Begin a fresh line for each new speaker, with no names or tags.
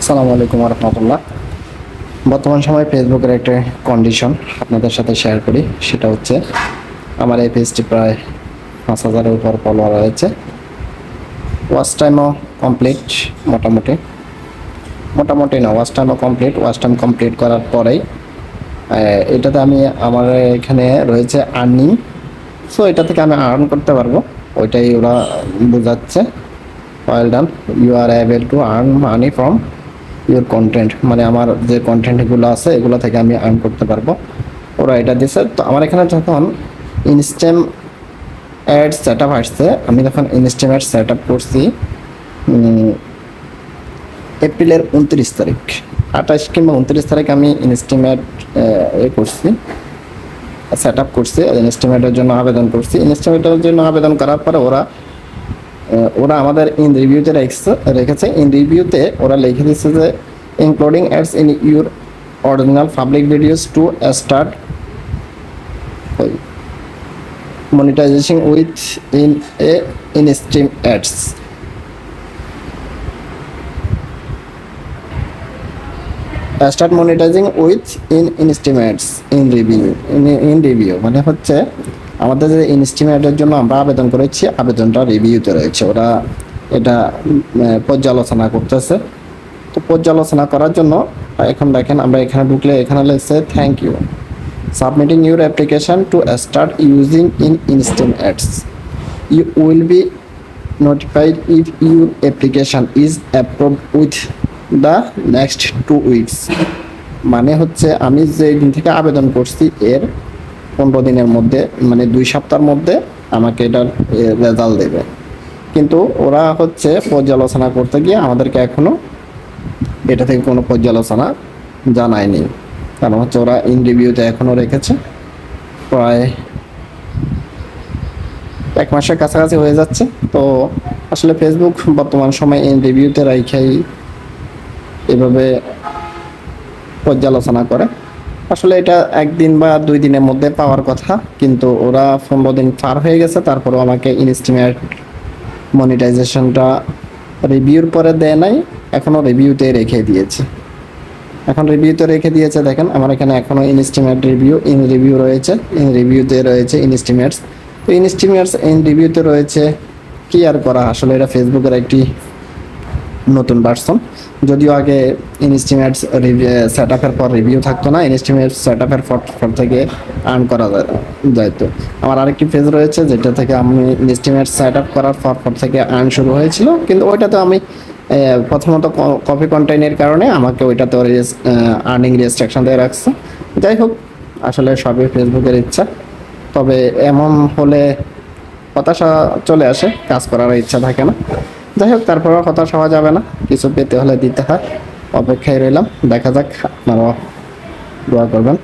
আসসালামু আলাইকুম রহমতুল্লাহ বর্তমান সময়ে ফেসবুকের একটা কন্ডিশন আপনাদের সাথে শেয়ার করি, সেটা হচ্ছে আমার এই পেজটি প্রায় পাঁচ হাজারের উপর ফলোয়ার রয়েছে। ওয়াচ টাইমও কমপ্লিট মোটামুটি। মোটামুটি না ওয়াচ টাইমও কমপ্লিট ওয়াচ টাইম কমপ্লিট করার পরেই এটাতে আমি আমার এখানে রয়েছে আর্নিং সো এটা থেকে আমি আর্ন করতে পারব, ওইটাই ওরা বোঝাচ্ছে। Well done you are able to earn money from your content মানে আমার যে কন্টেন্টগুলো আছে, এগুলো থেকে আমি আর্ন করতে পারব। ওরা এটা দিয়েছে তো আমার এখানে যখন ইনস্টেম অ্যাড সেট আপ আসছে, আমি যখন ইনস্টেম অ্যাড সেট আপ করছি এপ্রিলের উনত্রিশ তারিখ, আঠাশ কিংবা উনত্রিশ তারিখ আমি ইনস্টিমেট এ করছি সেট আপ করছি ইনস্টিমেটের জন্য আবেদন করছি। ইনস্টিমেটের জন্য আবেদন করার পরে ওরা ওরা আমাদের ইন রিভিউতে রেখেছে রেখেছে। ইন রিভিউতে ওরা লিখে দিচ্ছে যে including ads in your original public videos to start monetization with in a, in stream ads. Start monetizing with in instream ads in review in review মানে হচ্ছে আমাদের যে ইনস্টিমেটের জন্য আমরা আবেদন করেছি, আবেদনটা রিভিউতে রয়েছে। ওরা এটা পর্যালোচনা করতেছে। তো পর্যালোচনা করার জন্য এখন দেখেন আমরা এখানে ঢুকলে এখানে লিখছে thank you submitting your application to start using in instant ads you will be notified if your application is approved with the next two weeks. মানে হচ্ছে, আমি যে দিন থেকে আবেদন করছি, এর পনেরো দিনের মধ্যে মানে দুই সপ্তাহের মধ্যে আমাকে এটার রেজাল্ট দেবে। কিন্তু ওরা হচ্ছে পর্যালোচনা করতে গিয়ে আমাদেরকে এখনও এটা থেকে কোনো পর্যালোচনা জানায়নি। কারণ হচ্ছে ওরা ইন রিভিউতে এখনও রেখেছে। প্রায় এক মাসের কাছাকাছি হয়ে যাচ্ছে। তো আসলে ফেসবুক বর্তমান সময়ে এই রিভিউতে রাইখাই এভাবে পর্যালোচনা করে। আসলে এটা একদিন বা দুই দিনের মধ্যে পাওয়ার কথা, কিন্তু ওরা পনেরো দিন পার হয়ে গেছে, তারপরেও আমাকে ইনস্টিমেট মনিটাইজেশনটা রিভিউর পরে দেয় নাই এখনও রিভিউতে রেখে দিয়েছে। এখন রিভিউতে রেখে দিয়েছে, দেখেন, আমার এখানে এখনও instream ad review in review রয়েছে ইন রিভিউতে রয়েছে ইনস্টিমেটস তো ইনস্টিমেটস ইন রিভিউতে রয়েছে, কি আর করা, আসলে এটা ফেসবুকের একটি নতুন ভার্সন যদিও আগে ইনস্টিমেটস সেট আপের পর রিভিউ থাকতো না ইনস্টিমেট সেট আপের পর পর থেকে আর্ন করা যাইতো আমার আরেকটি পেজ রয়েছে, যেটা থেকে আমি ইনস্টিমেট সেট আপ করার পর পর থেকে আর্ন শুরু হয়েছিল। কিন্তু ওইটাতে আমি প্রথমত কপি কন্টেন্টের কারণে আমাকে ওইটাতে আর্নিং রেস্ট্রিকশন দিয়ে রাখছে। যাই হোক, আসলে সবই ফেসবুকের ইচ্ছা। তবে এমন হলে হতাশা চলে আসে, কাজ করার ইচ্ছা থাকে না। যাই হোক, তারপরেও কথা হওয়া যাবে না। কিছু পেতে হলে দিতে হয়। অপেক্ষায় রইলাম। দেখা যাক আপনারাও দোয়া করবেন।